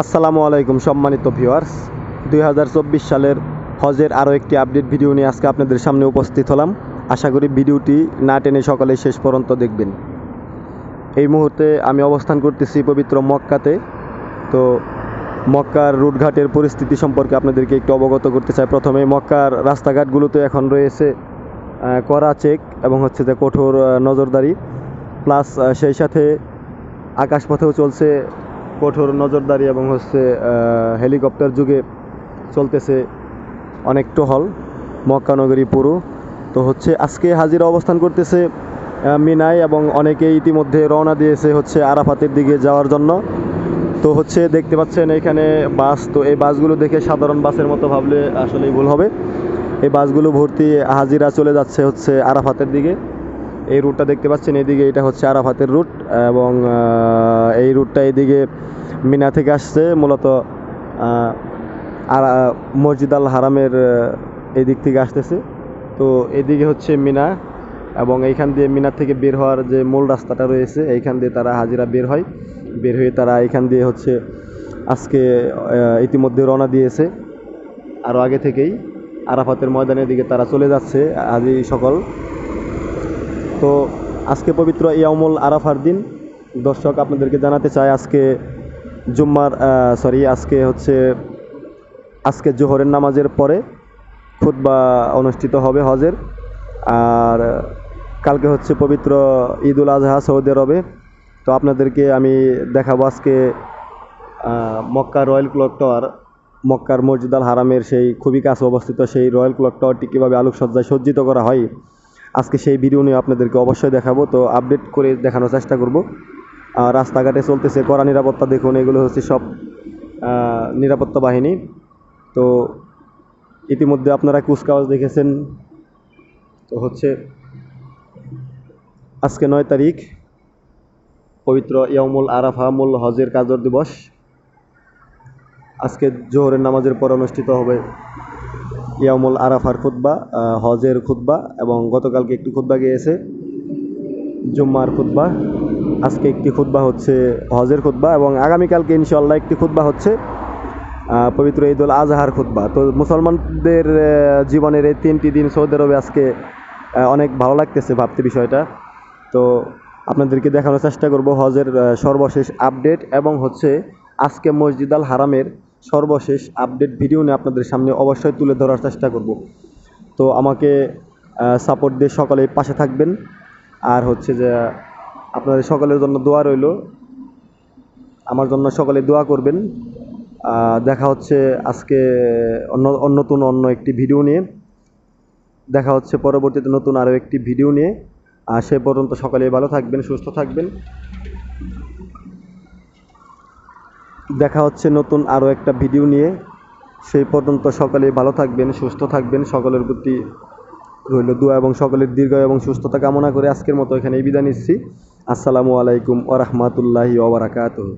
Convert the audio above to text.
আসসালামু আলাইকুম, সম্মানিত ভিউয়ার্স দু হাজার চব্বিশ সালের হজের আরও একটি আপডেট ভিডিও নিয়ে আজকে আপনাদের সামনে উপস্থিত হলাম। আশা করি ভিডিওটি না টেনে সকালে শেষ পর্যন্ত দেখবেন। এই মুহূর্তে আমি অবস্থান করতেছি পবিত্র মক্কাতে। তো মক্কার রুটঘাটের পরিস্থিতি সম্পর্কে আপনাদেরকে একটু অবগত করতে চাই। প্রথমে মক্কার রাস্তাঘাটগুলোতে এখন রয়েছে কড়া চেক এবং হচ্ছে যে কঠোর নজরদারি। প্লাস সেই সাথে আকাশপথেও চলছে কঠোর নজরদারি এবং হচ্ছে হেলিকপ্টার যুগে চলতেছে অনেক টহল মক্কানগরী পুরো। তো হচ্ছে, আজকে হাজিরা অবস্থান করতেছে মিনায় এবং অনেকে ইতিমধ্যে রওনা দিয়েছে হচ্ছে আরাফাতের দিকে যাওয়ার জন্য। তো হচ্ছে, দেখতে পাচ্ছেন এখানে বাস। তো এই বাসগুলো দেখে সাধারণ বাসের মতো ভাবলে আসলেই ভুল হবে। এই বাসগুলো ভর্তি হাজিরা চলে যাচ্ছে হচ্ছে আরাফাতের দিকে। এই রুটটা দেখতে পাচ্ছেন এদিকে এটা হচ্ছে আরাফাতের রুট এবং এই রুটটা এদিকে মিনা থেকে আসছে মূলত মসজিদ আল হারামের আহ, এই দিক থেকে আসতেছে। তো এদিকে হচ্ছে মিনা এবং এইখান দিয়ে মিনা থেকে বের হওয়ার যে মূল রাস্তাটা রয়েছে এইখান দিয়ে তারা হাজিরা বের হয়। বের হয়ে তারা এইখান দিয়ে হচ্ছে আজকে ইতিমধ্যে রওনা দিয়েছে। আরও আগে থেকেই আরাফাতের ময়দানের দিকে তারা চলে যাচ্ছে হাজি সকল। তো আজকে পবিত্র ইয়ামুল আরাফার দিন। দর্শক আপনাদেরকে জানাতে চাই, আজকে জুম্মার সরি আজকে হচ্ছে, আজকে জোহরের নামাজের পরে খুতবা অনুষ্ঠিত হবে হজের। আর কালকে হচ্ছে পবিত্র ঈদ উল আজহা, সৌদি আরবে। তো আপনাদেরকে আমি দেখাবো আজকে মক্কা রয়্যাল ক্লক টাওয়ার, মক্কার মসজিদ আল হারামের সেই খুবই কাছে অবস্থিত সেই রয়্যাল ক্লক টাওয়ারটি কীভাবে আলোকসজ্জায় সজ্জিত করা হয়। আজকে সেই ভিডিও নিয়ে আপনাদেরকে অবশ্যই দেখাবো। তো আপডেট করে দেখানোর চেষ্টা করব। আর রাস্তাঘাটে চলতেছে কড়া নিরাপত্তা দেখুন, এগুলো হচ্ছে সব নিরাপত্তা বাহিনী। তো ইতিমধ্যে আপনারা কুচকাওয়াজ দেখেছেন। তো হচ্ছে আজকে নয় তারিখ, পবিত্র ইয়ামুল আরাফা মূল হজের কাজর দিবস। আজকে জোহরের নামাজের পর অনুষ্ঠিত হবে ইয়ামুল আরাফার আহ, হজের খুতবা এবং গতকালকে একটি খুতবা গিয়েছে জুম্মার খুতবা। আজকে একটি খুতবা হচ্ছে হজের খুতবা এবং আগামীকালকে ইনশাল্লাহ একটি খুতবা হচ্ছে পবিত্র ঈদ উল আজহার খুতবা। তো মুসলমানদের জীবনের এই তিনটি দিন সৌদি আরবে আজকে অনেক ভালো লাগতেছে ভাবতে বিষয়টা। তো আপনাদেরকে দেখানোর চেষ্টা করব হজের সর্বশেষ আপডেট এবং হচ্ছে আজকে মসজিদ আল হারামের সর্বশেষ আপডেট ভিডিও নিয়ে আপনাদের সামনে অবশ্যই তুলে ধরার চেষ্টা করব। তো আমাকে সাপোর্ট দিয়ে সকলেই পাশে থাকবেন। আর হচ্ছে যে, আপনাদের সকলের জন্য দোয়া রইল। আমার জন্য সকলে দোয়া করবেন। দেখা হচ্ছে আজকে অন্য নতুন, অন্য একটি ভিডিও নিয়ে। দেখা হচ্ছে পরবর্তীতে নতুন আরও একটি ভিডিও নিয়ে। আর সে পর্যন্ত সকলে ভালো থাকবেন, সুস্থ থাকবেন। দেখা হচ্ছে নতুন আরও একটা ভিডিও নিয়ে। সেই পর্যন্ত সকলে ভালো থাকবেন, সুস্থ থাকবেন, সকলের প্রতি রইল দোয়া এবং সকলের দীর্ঘ এবং সুস্থতা কামনা করে আজকের মতো এখানে বিদায় নিচ্ছি। আসসালামু আলাইকুম ওরহমতুল্লাহি ওবরাকাতুহ